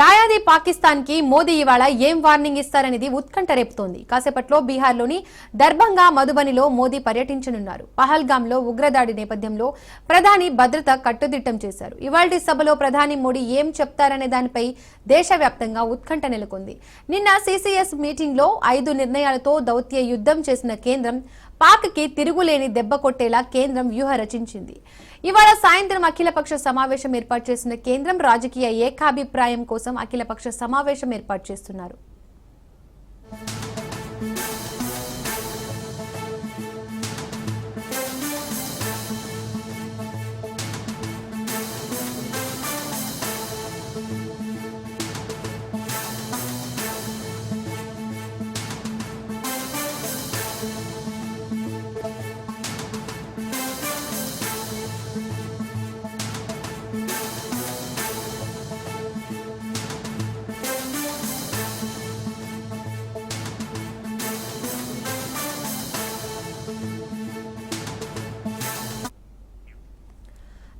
దాయాది పాకిస్తాన్కి మోదీ ఇవాళ ఏం వార్నింగ్ ఇస్తారనేది ఉత్కంఠ రేపుతోంది. కాసేపట్లో బీహార్లోని దర్భంగా మధుబనిలో మోదీ పర్యటించనున్నారు. పహల్గాంలో ఉగ్రదాడి నేపథ్యంలో ప్రధాని భద్రత కట్టుదిట్టం చేశారు. ఇవాళ సభలో ప్రధాని మోడీ ఏం చెప్తారనే దానిపై దేశవ్యాప్తంగా ఉత్కంఠ నెలకొంది. నిన్న సీసీఎస్ మీటింగ్లో ఐదు నిర్ణయాలతో దౌత్య యుద్ధం చేసిన కేంద్రం పాక్కి తిరుగులేని దెబ్బ కొట్టేలా కేంద్రం వ్యూహ రచించింది. ఇవాళ సాయంత్రం అఖిలపక్ష సమావేశం ఏర్పాటు చేసిన కేంద్రం రాజకీయ ఏకాభిప్రాయం కోసం అఖిలపక్ష సమావేశం ఏర్పాటు చేస్తున్నారు.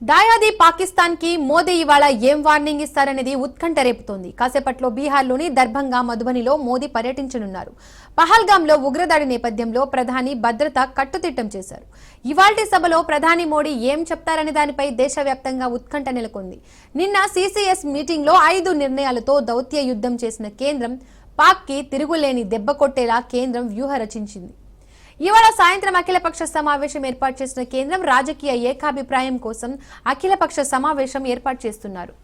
దాయాది పాకిస్తాన్కి మోదీ ఇవాళ ఏం వార్నింగ్ ఇస్తారనేది ఉత్కంఠ రేపుతోంది. కాసేపట్లో బీహార్లోని దర్భంగా మధుబనిలో మోదీ పర్యటించనున్నారు. పహల్గాంలో ఉగ్రదాడి నేపథ్యంలో ప్రధాని భద్రత కట్టుదిట్టం చేశారు. ఇవాల్టి సభలో ప్రధాని మోడీ ఏం చెప్తారనే దానిపై దేశవ్యాప్తంగా ఉత్కంఠ నెలకొంది. నిన్న సీసీఎస్ మీటింగ్లో ఐదు నిర్ణయాలతో దౌత్య యుద్ధం చేసిన కేంద్రం పాక్కి తిరుగులేని దెబ్బ కొట్టేలా కేంద్రం వ్యూహ రచించింది. ఇవాళ సాయంత్రం అఖిలపక్ష సమావేశం ఏర్పాటు చేసిన కేంద్రం రాజకీయ ఏకాభిప్రాయం కోసం అఖిలపక్ష సమావేశం ఏర్పాటు చేస్తున్నారు.